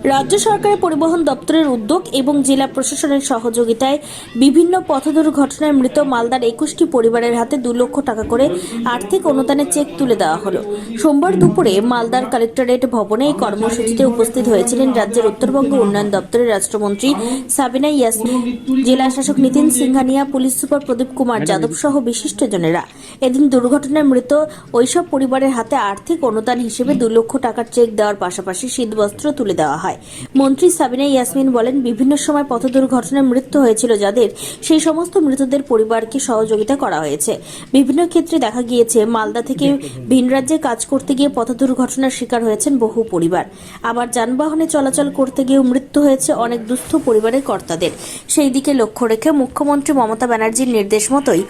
রাজ্য সরকারের পরিবহন দপ্তরের উদ্যোগ এবং জেলা প্রশাসনের সহযোগিতায় বিভিন্ন পথ দুর্ঘটনায় মৃত মালদার একুশটি পরিবারের হাতে দু লক্ষ টাকা করে আর্থিক অনুদানের চেক তুলে দেওয়া হলো। সোমবার দুপুরে মালদার কালেক্টরেট ভবনে এই কর্মসূচিতে উপস্থিত হয়েছিলেন রাজ্যের উত্তরবঙ্গ উন্নয়ন দপ্তরের রাষ্ট্রমন্ত্রী সাবিনা ইয়াসমিন জেলা শাসক নিতিন সিংহানিয়া পুলিশ সুপার প্রদীপ কুমার যাদব সহ বিশিষ্টজনেরা এদিন দুর্ঘটনায় মৃত ওইসব পরিবারের হাতে আর্থিক অনুদান হিসেবে দু লক্ষ টাকার চেক দেওয়ার পাশাপাশি শীতবস্ত্র তুলে দেওয়া হয়। মন্ত্রী সাবিনা ইয়াসমিন বলেন বিভিন্ন সময় পথ দুর্ঘটনায় মৃত্যু হয়েছিল যাদের। সেই সমস্ত মৃতদের পরিবারকে সহযোগিতা করা হয়েছে। বিভিন্ন ক্ষেত্রে দেখা গিয়েছে মালদা থেকে ভিন রাজ্যে কাজ করতে গিয়ে পথ দুর্ঘটনার শিকার হয়েছেন বহু পরিবার। আবার যানবাহনে চলাচল করতে গিয়েও মৃত্যু হয়েছে অনেক দুস্থ পরিবারের কর্তাদের। সেই দিকে লক্ষ্য রেখে মুখ্যমন্ত্রী মমতা ব্যানার্জির নির্দেশ মতোই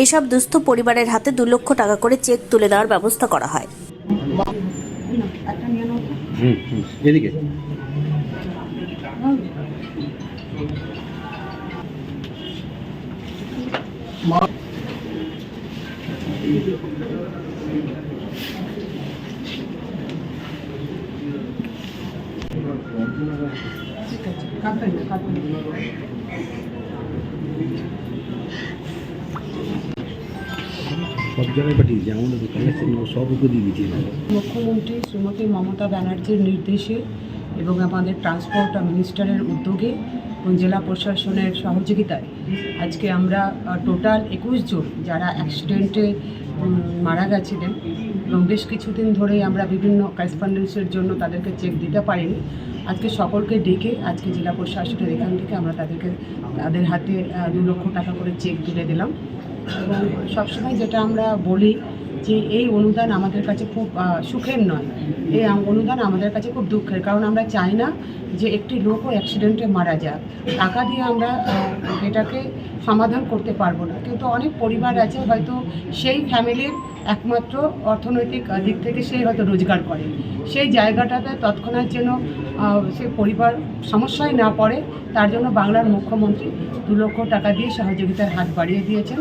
এইসব দুস্থ পরিবারের হাতে দু লক্ষ টাকা করে চেক তুলে দেওয়ার ব্যবস্থা করা হয়। হুম হুম এদিকে সব জায়গায় পাঠিয়েছি আমাদের ওকে দিয়ে দিয়েছি। মুখ্যমন্ত্রী শ্রীমতী মমতা ব্যানার্জির নির্দেশে এবং আমাদের ট্রান্সপোর্ট মিনিস্টারের উদ্যোগে এবং জেলা প্রশাসনের সহযোগিতায় আজকে আমরা টোটাল একুশ জন যারা অ্যাক্সিডেন্টে মারা গেছিলেন এবং বেশ কিছুদিন ধরেই আমরা বিভিন্ন করেসপন্ডেন্সের জন্য তাদেরকে চেক দিতে পারিনি। আজকে সকলকে ডেকে আজকে জেলা প্রশাসনের এখান থেকে আমরা তাদেরকে, তাদের হাতে দু লক্ষ টাকা করে চেক তুলে দিলাম। এবং সবসময় যেটা আমরা বলি যে এই অনুদান আমাদের কাছে খুব সুখের নয়। এই অনুদান আমাদের কাছে খুব দুঃখের। কারণ আমরা চাই না যে একটি লোকও অ্যাক্সিডেন্টে মারা যাক। টাকা দিয়ে আমরা এটাকে সমাধান করতে পারব না। কিন্তু অনেক পরিবার আছে হয়তো সেই ফ্যামিলির একমাত্র অর্থনৈতিক দিক থেকে সেই হয়তো রোজগার করে। সেই জায়গাটাতে তৎক্ষণাৎ যেন সে পরিবার সমস্যায় না পড়ে, তার জন্য বাংলার মুখ্যমন্ত্রী দু লক্ষ টাকা দিয়ে সহযোগিতার হাত বাড়িয়ে দিয়েছেন।